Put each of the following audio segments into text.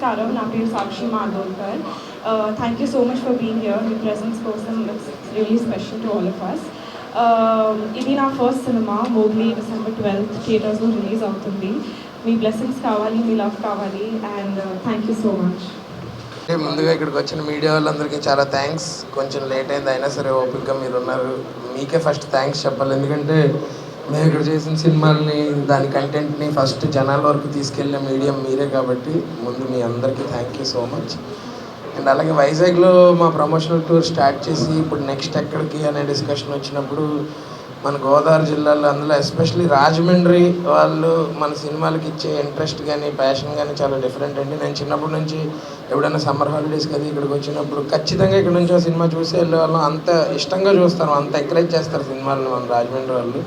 నమస్కారం నా పేరు Sakshi Madholkar thank you so much for being here me presence కోసం it's really special to all of us ఇది నా first cinema Mowgli December twelfth థియేటర్స్లో release అవుతుంది మీ బ్లెస్సింగ్స్ కావాలి మీ లవ్ కావాలి and thank you so much ముందుగా ఇక్కడికి వచ్చిన మీడియా వాళ్ళందరికీ చాలా థ్యాంక్స్ కొంచెం లేట్ అయింది అయినా సరే ఓపికగా మీరు ఉన్నారు మీకే ఫస్ట్ థ్యాంక్స్ చెప్పాలి. ఎందుకంటే మేము ఇక్కడ చేసిన సినిమాల్ని దాని కంటెంట్ని ఫస్ట్ జనాల వరకు తీసుకెళ్ళిన మీడియం మీరే కాబట్టి ముందు మీ అందరికీ thank you so much and అలాగే వైజాగ్లో మా ప్రమోషనల్ టూర్ స్టార్ట్ చేసి ఇప్పుడు నెక్స్ట్ ఎక్కడికి అనే డిస్కషన్ వచ్చినప్పుడు మన గోదావరి జిల్లాలో అందులో ఎస్పెషలీ రాజమండ్రి వాళ్ళు మన సినిమాలకి ఇచ్చే ఇంట్రెస్ట్ కానీ ప్యాషన్ కానీ చాలా డిఫరెంట్ అండి. నేను చిన్నప్పటి నుంచి ఎప్పుడైనా సమ్మర్ హాలిడేస్కి అది ఇక్కడికి వచ్చినప్పుడు ఖచ్చితంగా ఇక్కడ నుంచి ఆ సినిమా చూసి వెళ్ళే. వాళ్ళం అంత ఇష్టంగా చూస్తారు అంత ఎంకరేజ్ చేస్తారు సినిమాలను మన రాజమండ్రి వాళ్ళు.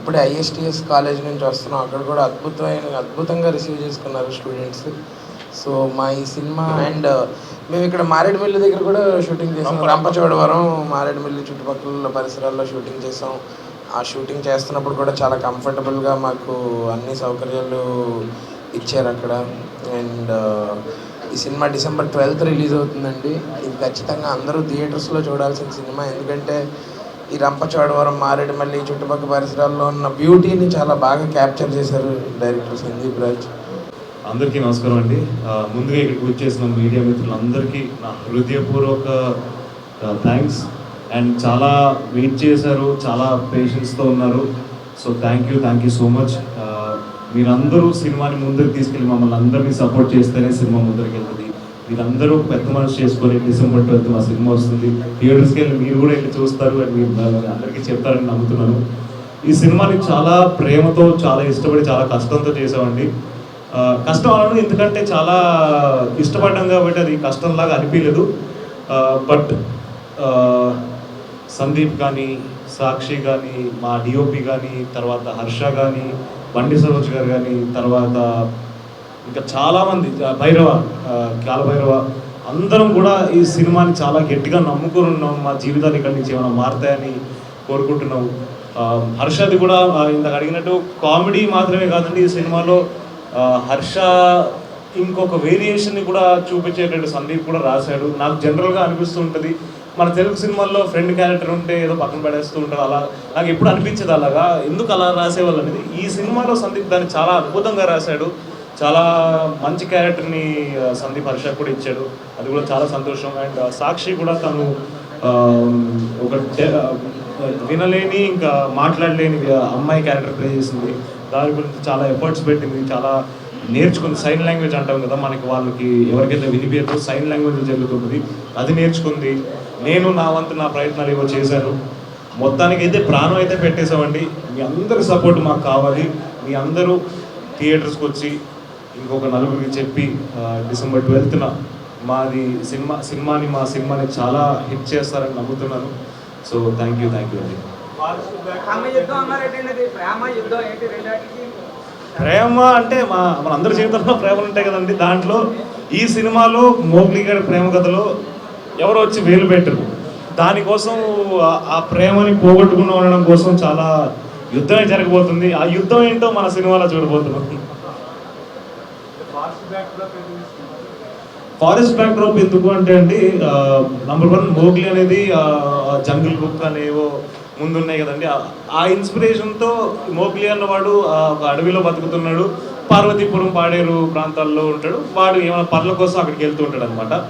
ఇప్పుడే ఐఎస్టిఎస్ కాలేజ్ నుంచి వస్తున్నాం. అక్కడ కూడా అద్భుతమైన అద్భుతంగా రిసీవ్ చేసుకున్నారు స్టూడెంట్స్ సో మా ఈ సినిమా అండ్ మేము ఇక్కడ మారేడుమిల్లి దగ్గర కూడా షూటింగ్ చేసాం. రంపచోడవరం. మారేడుమిల్లి చుట్టుపక్కల పరిసరాల్లో షూటింగ్ చేసాం. ఆ షూటింగ్ చేస్తున్నప్పుడు కూడా చాలా కంఫర్టబుల్గా మాకు అన్ని సౌకర్యాలు ఇచ్చారు అక్కడ. అండ్ ఈ సినిమా డిసెంబర్ ట్వెల్త్ రిలీజ్ అవుతుందండి. ఇది ఖచ్చితంగా అందరూ థియేటర్స్లో చూడాల్సిన సినిమా. ఎందుకంటే ఈ రంపచోడవరం మారేడుమల్లి చుట్టుపక్కల పరిసరాల్లో ఉన్న బ్యూటీని చాలా బాగా క్యాప్చర్ చేశారు డైరెక్టర్ సందీప్ రాజ్. అందరికీ నమస్కారం అండి. ముందుగా ఇక్కడికి వచ్చేసిన మీడియా మిత్రులందరికీ నా హృదయపూర్వక థ్యాంక్స్ అండ్ చాలా వెయిట్ చేశారు చాలా పేషెన్స్తో ఉన్నారు. So thank you thank you so much మీరందరూ సినిమాని ముందుకు తీసుకెళ్ళి మమ్మల్ని అందరినీ సపోర్ట్ చేస్తేనే సినిమా ముందరికి వెళ్తుంది. మీరందరూ పెద్ద మనసు చేసుకొని డిసెంబర్ ట్వెల్త్ మా సినిమా వస్తుంది. థియేటర్స్కి వెళ్ళి మీరు కూడా వెళ్ళి చూస్తారు అని మీరు అందరికీ చెప్తారని నమ్ముతున్నాను. ఈ సినిమాని చాలా ప్రేమతో చాలా ఇష్టపడి చాలా కష్టంతో చేసామండి కష్టం అనను ఎందుకంటే చాలా ఇష్టపడ్డాం కాబట్టి అది కష్టంలాగా అనిపించలేదు. బట్ సందీప్ కానీ సాక్షి కానీ మా డిఓపి కానీ తర్వాత హర్ష కానీ బండి సరోజ్ గారు కానీ తర్వాత ఇంకా చాలామంది భైరవ కాలభైరవ అందరం కూడా ఈ సినిమాని చాలా గట్టిగా నమ్ముకుని ఉన్నాం మా జీవితాలు ఇక్కడి నుంచి ఏమైనా మారుతాయని కోరుకుంటున్నాం హర్షది కూడా ఇందాక అడిగినట్టు కామెడీ మాత్రమే కాదండి ఈ సినిమాలో హర్ష ఇంకొక వేరియేషన్ని కూడా చూపించేటట్టు సందీప్ కూడా రాశాడు. నాకు జనరల్గా అనిపిస్తూ ఉంటుంది మన తెలుగు సినిమాల్లో ఫ్రెండ్ క్యారెక్టర్ ఉంటే ఏదో పక్కన పడేస్తూ ఉంటారు అలా నాకు ఎప్పుడు అనిపించేది అలాగా? ఎందుకు అలా రాసేవాళ్ళు అనేది? ఈ సినిమాలో సందీప్ దాన్ని చాలా అద్భుతంగా రాశాడు. చాలా మంచి క్యారెక్టర్ని సందీప్ హర్ష కూడా ఇచ్చాడు. అది కూడా చాలా సంతోషం. అండ్ సాక్షి కూడా తను ఒక వినలేని ఇంకా మాట్లాడలేని అమ్మాయి క్యారెక్టర్ ప్లే చేసింది. దాని గురించి చాలా ఎఫర్ట్స్ పెట్టింది. చాలా నేర్చుకుంది. సైన్ లాంగ్వేజ్ అంటాం కదా మనకి వాళ్ళకి. ఎవరికైతే వినిపించదో సైన్ లాంగ్వేజ్ జరుగుతుంది అది నేర్చుకుంది. నేను నా వంతు నా ప్రయత్నాలు ఏవో చేశాను. మొత్తానికి అయితే ప్రాణం అయితే పెట్టేసామండి మీ అందరి సపోర్ట్ మాకు కావాలి. మీ అందరూ థియేటర్స్కి వచ్చి ఇంకొక నలుగురికి చెప్పి డిసెంబర్ ట్వెల్త్న మాది సినిమా సినిమాని మా సినిమాని చాలా హిట్ చేస్తారని నమ్ముతున్నాను so thank you thank you అండి. ప్రేమ అంటే మా మన అందరి జీవితంలో ప్రేమలు ఉంటాయి కదండి. దాంట్లో ఈ సినిమాలో మోగ్లీ గారి ప్రేమ కథలో ఎవరో వచ్చి వేలు పెట్టరు. దానికోసం ఆ- ఆ ప్రేమని పోగొట్టుకుని ఉండడం కోసం చాలా యుద్ధమే జరగబోతుంది. ఆ యుద్ధం ఏంటో మన సినిమాలో చూడబోతున్నాం. ఫారెస్ట్ బ్యాక్డ్రాప్ ఎందుకు అంటే అండి నంబర్ వన్ మోగ్లీ అనేది జంగిల్ బుక్ అనేవో ముందున్నాయి కదండి. ఆ- ఇన్స్పిరేషన్తో మోగ్లీ అన్నవాడు ఆ, ఒక అడవిలో బతుకుతున్నాడు. పార్వతీపురం పాడేరు ప్రాంతాల్లో ఉంటాడు. వాడు ఏమైనా పనుల కోసం అక్కడికి వెళ్తూ ఉంటాడు అనమాట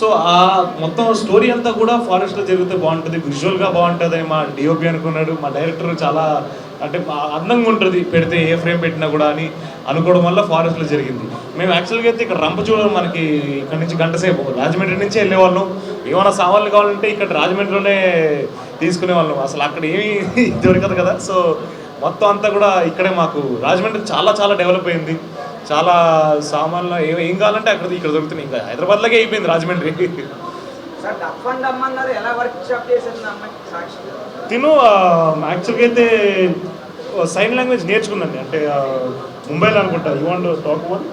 సో ఆ మొత్తం స్టోరీ అంతా కూడా ఫారెస్ట్లో జరిగితే బాగుంటుంది. విజువల్గా బాగుంటుంది అని మా డిఓపి అనుకున్నాడు. మా డైరెక్టర్ చాలా అంటే అందంగా ఉంటుంది పెడితే ఏ ఫ్రేమ్ పెట్టినా కూడా అని అనుకోవడం వల్ల ఫారెస్ట్లో జరిగింది. మేము యాక్చువల్గా అయితే ఇక్కడ రంపచూడ మనకి ఇక్కడ నుంచి గంట సేపు రాజమండ్రి నుంచి వెళ్ళేవాళ్ళం. ఏమైనా సామాన్లు కావాలంటే ఇక్కడ రాజమండ్రిలోనే తీసుకునేవాళ్ళం అసలు అక్కడ ఏమీ దొరకదు కదా. సో మొత్తం అంతా కూడా ఇక్కడే మాకు రాజమండ్రి చాలా చాలా డెవలప్ అయింది. చాలా సామాన్లు ఏం కావాలంటే అక్కడ ఇక్కడ దొరుకుతున్నాయి. ఇంకా హైదరాబాద్లోకి అయిపోయింది రాజమండ్రి. తిను యాక్చువల్గా అయితే సైన్ లాంగ్వేజ్ నేర్చుకుందండి అంటే ముంబైలో అనుకుంటా you want talk one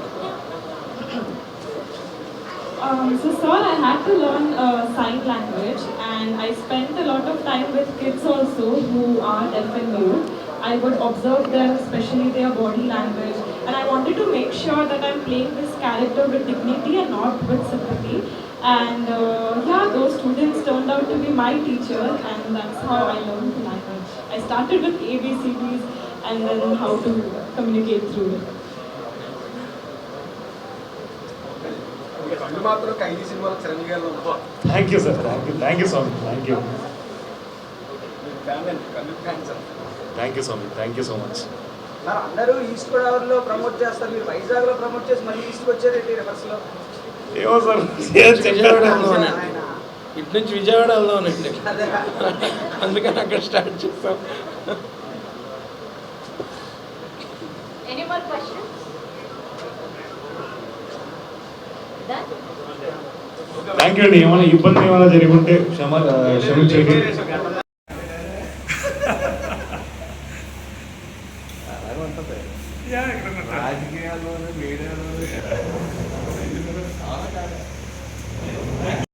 Um, so, sir, I had to learn uh, sign language, and I spent a lot of time with kids also who are deaf and mute. I would observe them, especially their body language, and I wanted to make sure that I'm playing this character with dignity and not with sympathy. And uh, yeah, those students turned out to be my teacher, and that's how I learned the language. I started with ABCDs and then how to communicate through it. Thank you sir thank you thank you Swamy thank you thank you స్వామి thank you so much అందరూ east గోదావరిలో promote చేస్తారు మీరు వైజాగ్లో promote చేసి మళ్ళీ ఈస్ట్కి వచ్చారేంటి రివర్స్లో ఏమో సార్ ఇటు నుంచి విజయవాడ వెళ్దాం అదే అందుకని అక్కడ స్టార్ట్ చేస్తాం? థ్యాంక్ యూ అండి. ఏమైనా ఇబ్బంది ఏమైనా జరిగి ఉంటే క్షమ క్షమించండి. రాజకీయాల్లోనే మీడియాలో